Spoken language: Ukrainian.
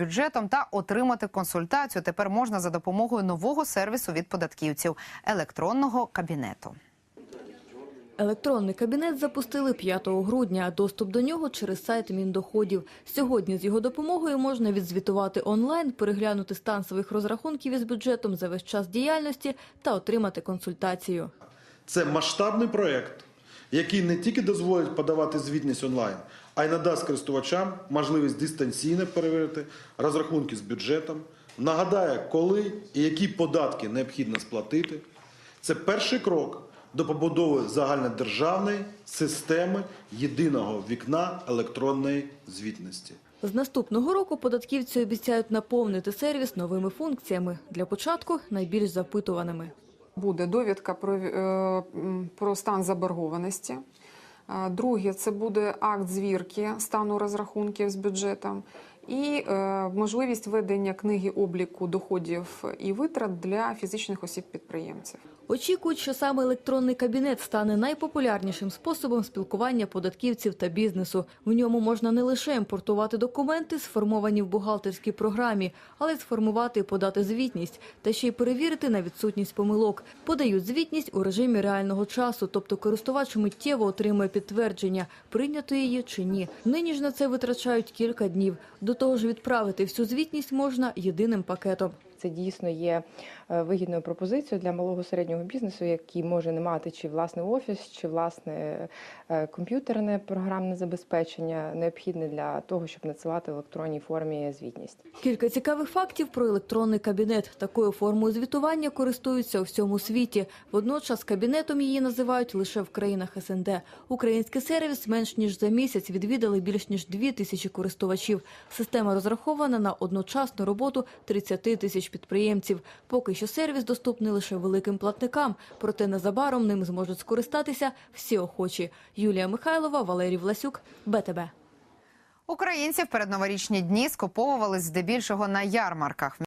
бюджетом та отримати консультацію тепер можна за допомогою нового сервісу від податківців електронного кабінету. Електронний кабінет запустили 5 грудня. Доступ до нього через сайт Міндоходів. Сьогодні з його допомогою можна відзвітувати онлайн, переглянути стан своїх розрахунків із бюджетом за весь час діяльності та отримати консультацію. Це масштабний проєкт, який не тільки дозволить подавати звітність онлайн, а й надасть користувачам можливість дистанційно перевірити розрахунки з бюджетом, нагадає, коли і які податки необхідно сплатити. Це перший крок до побудови загальнодержавної системи єдиного вікна електронної звітності. З наступного року податківці обіцяють наповнити сервіс новими функціями. Для початку найбільш запитуваними. Буде довідка про, е, про стан заборгованості. Е, Друге, це буде акт звірки стану розрахунків з бюджетом і е, можливість ведення книги обліку доходів і витрат для фізичних осіб-підприємців. Очікують, що саме електронний кабінет стане найпопулярнішим способом спілкування податківців та бізнесу. В ньому можна не лише імпортувати документи, сформовані в бухгалтерській програмі, але й сформувати і подати звітність, та ще й перевірити на відсутність помилок. Подають звітність у режимі реального часу, тобто користувач миттєво отримує підтвердження, прийнято її чи ні. Нині ж на це витрачають кілька днів. До того ж, відправити всю звітність можна єдиним пакетом. Це дійсно є е, вигідною пропозицією для малого середнього бізнесу, який може не мати чи власний офіс, чи власне е, комп'ютерне програмне забезпечення, необхідне для того, щоб надсилати в електронній формі звітність. Кілька цікавих фактів про електронний кабінет. Такою формою звітування користуються у всьому світі. Водночас кабінетом її називають лише в країнах СНД. Український сервіс менш ніж за місяць відвідали більш ніж дві тисячі користувачів. Система розрахована на одночасну роботу 30 тисяч підприємців. Поки що сервіс доступний лише великим платникам, проте незабаром ним зможуть скористатися всі охочі. Юлія Михайлова, Валерій Власюк, БТБ. Українці в передноворічні дні скуповувались здебільшого на ярмарках.